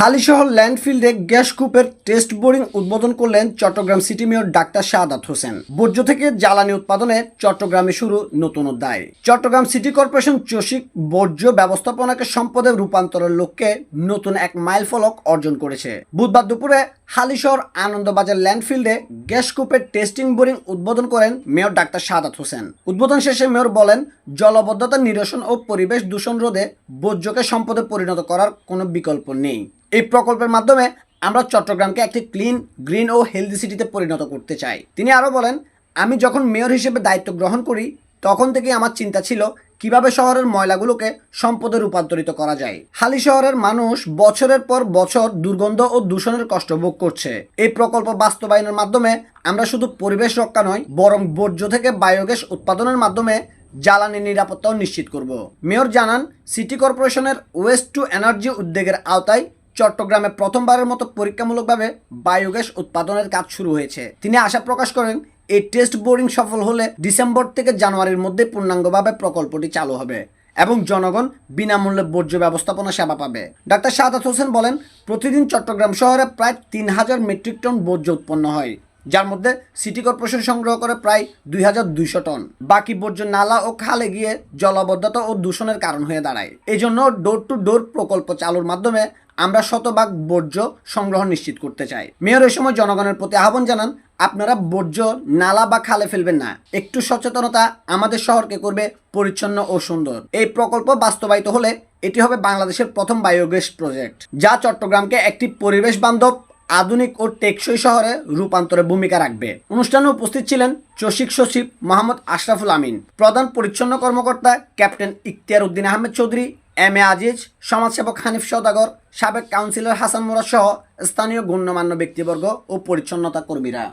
হালিশহর ল্যান্ডফিল্ডে গ্যাস কূপের test boring উদ্বোধন করলেন Chattogram city mayor doctor Shahadat Hossain. বর্জ্য থেকে জ্বালানি উৎপাদনে চট্টগ্রামে শুরু নতুন অধ্যায়। চট্টগ্রাম সিটি কর্পোরেশন চসিক বর্জ্য ব্যবস্থাপনাকে সম্পদে রূপান্তরের লক্ষ্যে নতুন এক মাইল ফলক অর্জন করেছে। বুধবার দুপুরে হালিশহর আনন্দবাজার ল্যান্ডফিল্ডে গ্যাস কূপের টেস্টিং বোরিং উদ্বোধন করেন মেয়র ডাক্তার সাদাত হোসেন। উদ্বোধন শেষে মেয়র বলেন, জলবদ্ধতা, নিরসন ও পরিবেশ দূষণ রোধে বর্জ্যকে সম্পদে পরিণত করার কোনো বিকল্প নেই। এই প্রকল্পের মাধ্যমে আমরা চট্টগ্রামকে একটি ক্লিন, গ্রিন ও হেলদি সিটিতে পরিণত করতে চাই। তিনি আরও বলেন, আমি যখন মেয়র হিসেবে দায়িত্ব গ্রহণ করি, তখন থেকেই আমার চিন্তা ছিল কীভাবে শহরের ময়লাগুলোকে সম্পদে রূপান্তরিত করা যায়? হালি শহরের মানুষ বছরের পর বছর দুর্গন্ধ ও দূষণের কষ্ট ভোগ করছে। এই প্রকল্প বাস্তবায়নের মাধ্যমে আমরা শুধু পরিবেশ রক্ষা নয়, বরং বর্জ্য থেকে বায়োগ্যাস উৎপাদনের মাধ্যমে জ্বালানি নিরাপত্তাও নিশ্চিত করব। মেয়র জানান, সিটি কর্পোরেশনের ওয়েস্ট টু এনার্জি উদ্যোগের আওতায় চট্টগ্রামে প্রথমবারের মতো পরীক্ষামূলকভাবে বায়োগ্যাস উৎপাদনের কাজ শুরু হয়েছে। তিনি আশা প্রকাশ করেন এই টেস্ট বোরিং সফল হলে ডিসেম্বর থেকে জানুয়ারির মধ্যে পূর্ণাঙ্গভাবে প্রকল্পটি চালু হবে এবং জনগণ বিনামূল্যে বর্জ্য ব্যবস্থাপনা সেবা পাবে। ডাক্তার শাহাদাত হোসেন বলেন, প্রতিদিন চট্টগ্রাম শহরে প্রায় তিন হাজার মেট্রিক টন বর্জ্য উৎপন্ন হয়। যার মধ্যে সিটি কর্পোরেশন সংগ্রহ করে প্রায় দুই হাজার দুইশো টন। বাকি বর্জ্য নালা ও খালে গিয়ে জলবদ্ধতা ও দূষণের কারণ হয়ে দাঁড়ায়। এই জন্য ডোর টু ডোর প্রকল্প চালুর মাধ্যমে আমরা শতভাগ বর্জ্য সংগ্রহ নিশ্চিত করতে চাই। মেয়র এই সময় জনগণের প্রতি আহ্বান জানান, আপনারা বর্জ্য, নালা বা খালে ফেলবেন না। একটু সচেতনতা আমাদের শহরকে করবে পরিচ্ছন্ন ও সুন্দর। এই প্রকল্প বাস্তবায়িত হলে এটি হবে বাংলাদেশের প্রথম বায়োগ্যাস প্রজেক্ট, যা চট্টগ্রামকে একটি পরিবেশ বান্ধব আধুনিক ও টেকসই শহরে রূপান্তরে ভূমিকা রাখবে। অনুষ্ঠানে উপস্থিত ছিলেন চসিক সচিব মোহাম্মদ আশরাফুল আমিন। প্রধান পরিচ্ছন্ন কর্মকর্তা captain Ikhtiar Uddin Ahmed Chowdhury, M A Aziz, সমাজসেবক হানিফ সদাগর সাবেক কাউন্সিলর হাসান মোরাদ সহ স্থানীয় গণ্যমান্য ব্যক্তিবর্গ ও পরিচ্ছন্নতা কর্মীরা।